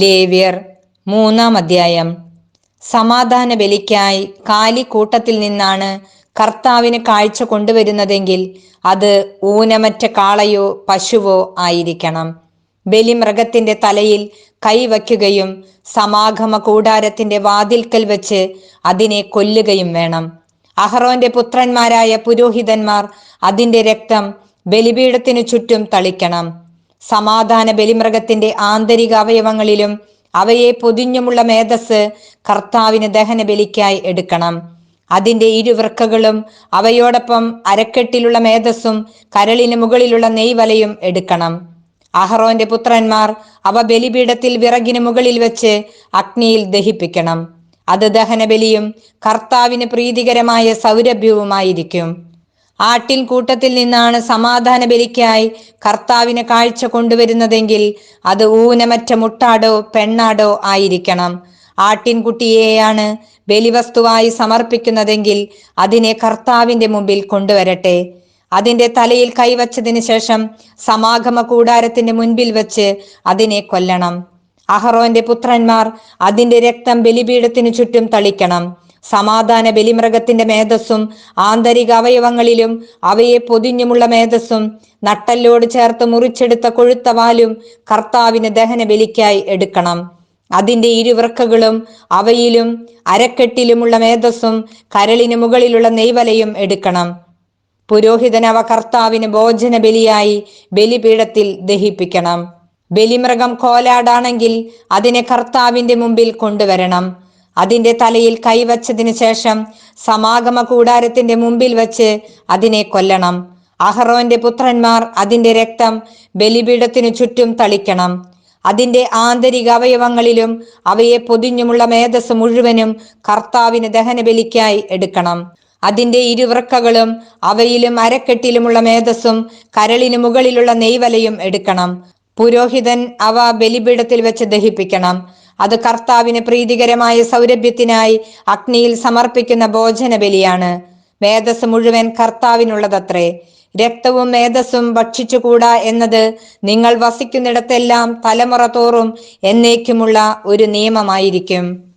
ലേവ്യർ മൂന്നാം അധ്യായം. സമാധാന ബലിക്കായി കാലി കൂട്ടത്തിൽ നിന്നാണ് കർത്താവിന് കാഴ്ച കൊണ്ടുവരുന്നതെങ്കിൽ അത് ഊനമറ്റ കാളയോ പശുവോ ആയിരിക്കണം. ബലിമൃഗത്തിന്റെ തലയിൽ കൈവയ്ക്കുകയും സമാഗമ കൂടാരത്തിന്റെ വാതിൽക്കൽ വെച്ച് അതിനെ കൊല്ലുകയും വേണം. അഹ്റോന്റെ പുത്രന്മാരായ പുരോഹിതന്മാർ അതിന്റെ രക്തം ബലിപീഠത്തിനു ചുറ്റും തളിക്കണം. സമാധാന ബലിമൃഗത്തിന്റെ ആന്തരിക അവയവങ്ങളിലും അവയെ പൊതിഞ്ഞുമുള്ള മേധസ് കർത്താവിന് ദഹന ബലിക്കായി എടുക്കണം. അതിന്റെ ഇരുവൃക്കകളും അവയോടൊപ്പം അരക്കെട്ടിലുള്ള മേധസ്സും കരളിന് മുകളിലുള്ള നെയ്വലയും എടുക്കണം. അഹ്റോന്റെ പുത്രന്മാർ അവ ബലിപീഠത്തിൽ വിറകിന് മുകളിൽ വെച്ച് അഗ്നിയിൽ ദഹിപ്പിക്കണം. അത് ദഹനബലിയും കർത്താവിന് പ്രീതികരമായ സൗരഭ്യവുമായിരിക്കും. ആട്ടിൻ കൂട്ടത്തിൽ നിന്നാണ് സമാധാന ബലിക്കായി കർത്താവിന് കാഴ്ച കൊണ്ടുവരുന്നതെങ്കിൽ അത് ഊനമറ്റ മുട്ടാടോ പെണ്ണാടോ ആയിരിക്കണം. ആട്ടിൻകുട്ടിയെയാണ് ബലിവസ്തുവായി സമർപ്പിക്കുന്നതെങ്കിൽ അതിനെ കർത്താവിന്റെ മുമ്പിൽ കൊണ്ടുവരട്ടെ. അതിന്റെ തലയിൽ കൈവച്ചതിന് ശേഷം സമാഗമ കൂടാരത്തിന്റെ മുൻപിൽ വെച്ച് അതിനെ കൊല്ലണം. അഹറോന്റെ പുത്രന്മാർ അതിന്റെ രക്തം ബലിപീഠത്തിനു ചുറ്റും തളിക്കണം. സമാധാന ബലിമൃഗത്തിന്റെ മേധസ്സും ആന്തരിക അവയവങ്ങളിലും അവയെ പൊതിഞ്ഞുമുള്ള മേധസ്സും നട്ടല്ലോട് ചേർത്ത് മുറിച്ചെടുത്ത കൊഴുത്ത വാലും കർത്താവിന് ദഹന ബലിക്കായി എടുക്കണം. അതിന്റെ ഇരുവൃക്കകളും അവയിലും അരക്കെട്ടിലുമുള്ള മേധസ്സും കരളിന് മുകളിലുള്ള നെയ്വലയും എടുക്കണം. പുരോഹിതൻ അവ കർത്താവിന് ഭോജന ബലിയായി ബലിപീഠത്തിൽ ദഹിപ്പിക്കണം. ബലിമൃഗം കോലാടാണെങ്കിൽ അതിനെ കർത്താവിന്റെ മുമ്പിൽ കൊണ്ടുവരണം. അതിന്റെ തലയിൽ കൈവച്ചതിന് ശേഷം സമാഗമ കൂടാരത്തിന്റെ മുമ്പിൽ വച്ച് അതിനെ കൊല്ലണം. അഹറോന്റെ പുത്രന്മാർ അതിന്റെ രക്തം ബലിപീഠത്തിനു ചുറ്റും തളിക്കണം. അതിന്റെ ആന്തരിക അവയവങ്ങളിലും അവയെ പൊതിഞ്ഞുമുള്ള മേധസ് മുഴുവനും കർത്താവിന് ദഹന ബലിക്കായി എടുക്കണം. അതിന്റെ ഇരുവൃക്കകളും അവയിലും അരക്കെട്ടിലുമുള്ള മേധസ്സും കരളിന് മുകളിലുള്ള നെയ്വലയും എടുക്കണം. പുരോഹിതൻ അവ ബലിപീഠത്തിൽ വെച്ച് ദഹിപ്പിക്കണം. അത് കർത്താവിന് പ്രീതികരമായ സൗരഭ്യത്തിനായി അഗ്നിയിൽ സമർപ്പിക്കുന്ന ഭോജന ബലിയാണ് മേധസ് മുഴുവൻ കർത്താവിനുള്ളതത്രേ. രക്തവും മേധസ്സും ഭക്ഷിച്ചുകൂടാ എന്നത് നിങ്ങൾ വസിക്കുന്നിടത്തെല്ലാം തലമുറ തോറും എന്നേക്കുമുള്ള ഒരു നിയമമായിരിക്കും.